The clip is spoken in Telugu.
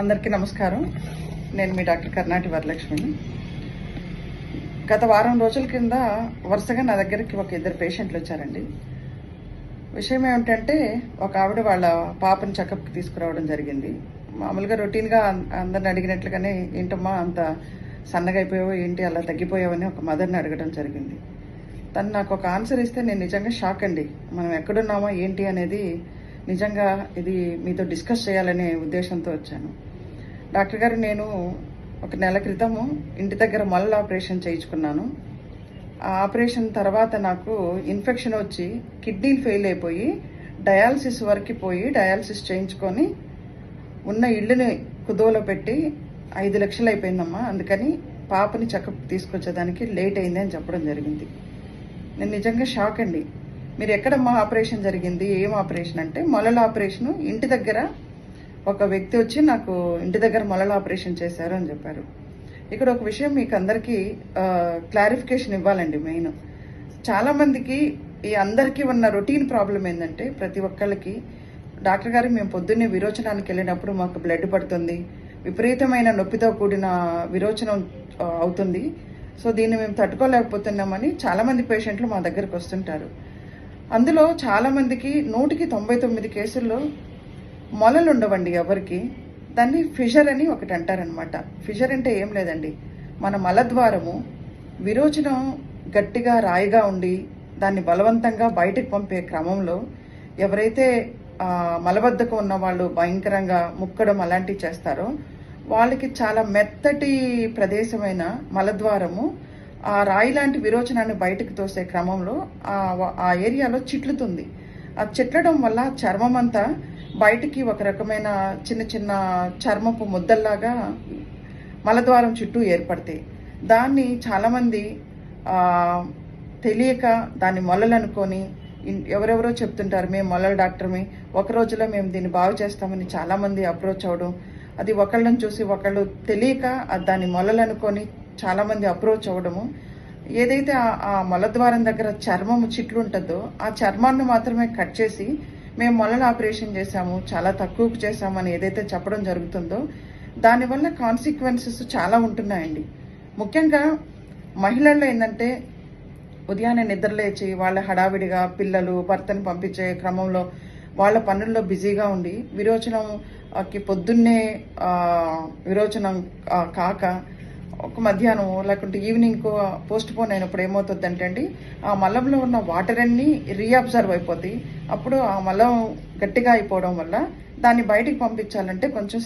అందరికీ నమస్కారం. నేను మీ డాక్టర్ కర్ణాటి వరలక్ష్మిని. గత వారం రోజుల కింద వరుసగా నా దగ్గరికి ఒక ఇద్దరు పేషెంట్లు వచ్చారండి. విషయం ఏమిటంటే ఒక ఆవిడ వాళ్ళ పాపని చెకప్కి తీసుకురావడం జరిగింది. మామూలుగా రొటీన్గా అందరిని అడిగినట్లుగానే ఏంటమ్మా అంత సన్నగా ఏంటి అలా తగ్గిపోయావని ఒక మదర్ని అడగడం జరిగింది. తను నాకు ఒక ఆన్సర్ ఇస్తే నేను నిజంగా షాక్ అండి. మనం ఎక్కడున్నామో ఏంటి అనేది నిజంగా ఇది మీతో డిస్కస్ చేయాలనే ఉద్దేశంతో వచ్చాను. డాక్టర్ గారు నేను ఒక నెల క్రితము ఇంటి దగ్గర మొల్ల ఆపరేషన్ చేయించుకున్నాను. ఆ ఆపరేషన్ తర్వాత నాకు ఇన్ఫెక్షన్ వచ్చి కిడ్నీ ఫెయిల్ అయిపోయి డయాలసిస్ వరకు పోయి డయాలసిస్ చేయించుకొని ఉన్న ఇళ్ళని కుదువలో పెట్టి ఐదు లక్షలు అయిపోయిందమ్మా. అందుకని పాపని చెకప్ తీసుకొచ్చేదానికి లేట్ అయింది అని చెప్పడం జరిగింది. నేను నిజంగా షాక్ అండి. మీరు ఎక్కడమ్మా ఆపరేషన్ జరిగింది ఏం ఆపరేషన్ అంటే మొలల ఆపరేషన్ ఇంటి దగ్గర ఒక వ్యక్తి వచ్చి నాకు ఇంటి దగ్గర మొలల ఆపరేషన్ చేశారు అని చెప్పారు. ఇక్కడ ఒక విషయం మీకు అందరికీ క్లారిఫికేషన్ ఇవ్వాలండి మెయిన్. చాలామందికి ఈ అందరికీ ఉన్న రొటీన్ ప్రాబ్లం ఏంటంటే ప్రతి ఒక్కరికి డాక్టర్ గారు మేము పొద్దున్నే విరోచనానికి వెళ్ళినప్పుడు మాకు బ్లడ్ పడుతుంది విపరీతమైన నొప్పితో కూడిన విరోచనం అవుతుంది. సో దీన్ని మేము తట్టుకోలేకపోతున్నామని చాలామంది పేషెంట్లు మా దగ్గరకు వస్తుంటారు. అందులో చాలామందికి నూటికి తొంభై తొమ్మిది కేసుల్లో మొలలు ఉండవండి ఎవరికి? దాన్ని ఫిషర్ అని ఒకటి అంటారనమాట ఫిషర్ అంటే ఏం లేదండి. మన మలద్వారము విరోచనం గట్టిగా రాయిగా ఉండి దాన్ని బలవంతంగా బయటకు పంపే క్రమంలో ఎవరైతే మలబద్ధకం ఉన్న వాళ్ళు భయంకరంగా ముక్కడం అలాంటివి చేస్తారో వాళ్ళకి చాలా మెత్తటి ప్రదేశమైన మలద్వారము ఆ రాయి లాంటి విరోచనాన్ని బయటకు తోసే క్రమంలో ఆ ఆ ఏరియాలో చిట్లుతుంది. ఆ చిట్లడం వల్ల చర్మం అంతా బయటికి ఒక రకమైన చిన్న చిన్న చర్మపు ముద్దల్లాగా మలద్వారం చుట్టూ ఏర్పడతాయి. దాన్ని చాలామంది తెలియక దాన్ని మొలలు అనుకొని ఎవరెవరో చెప్తుంటారు మేము మొలల డాక్టర్మే ఒక రోజులో మేము దీన్ని బాగు చేస్తామని చాలామంది అప్రోచ్ అవడం అది ఒకళ్ళని చూసి ఒకళ్ళు తెలియక దాన్ని మొలలు అనుకొని చాలామంది అప్రోచ్ అవ్వడము. ఏదైతే ఆ- మొలద్వారం మలద్వారం దగ్గర చర్మము చిట్లు ఉంటుందో ఆ చర్మాన్ని మాత్రమే కట్ చేసి మేము మొలలు ఆపరేషన్ చేశాము చాలా తక్కువకు చేశామని ఏదైతే చెప్పడం జరుగుతుందో దానివల్ల కాన్సిక్వెన్సెస్ చాలా ఉంటున్నాయండి. ముఖ్యంగా మహిళల్లో ఏంటంటే ఉదయాన్నే నిద్రలేచి వాళ్ళ హడావిడిగా పిల్లలు భర్తను పంపించే క్రమంలో వాళ్ళ పనుల్లో బిజీగా ఉండి విరోచనంకి పొద్దున్నే విరోచనం కాక ఒక మధ్యాహ్నం లేకుంటే ఈవినింగ్ పోస్ట్ పోన్ అయినప్పుడు ఏమవుతుంది అండి ఆ మలంలో ఉన్న వాటర్ అన్నీ రీఅబ్జర్వ్ అయిపోతాయి. అప్పుడు ఆ మలం గట్టిగా అయిపోవడం వల్ల దాన్ని బయటికి పంపించాలంటే కొంచెం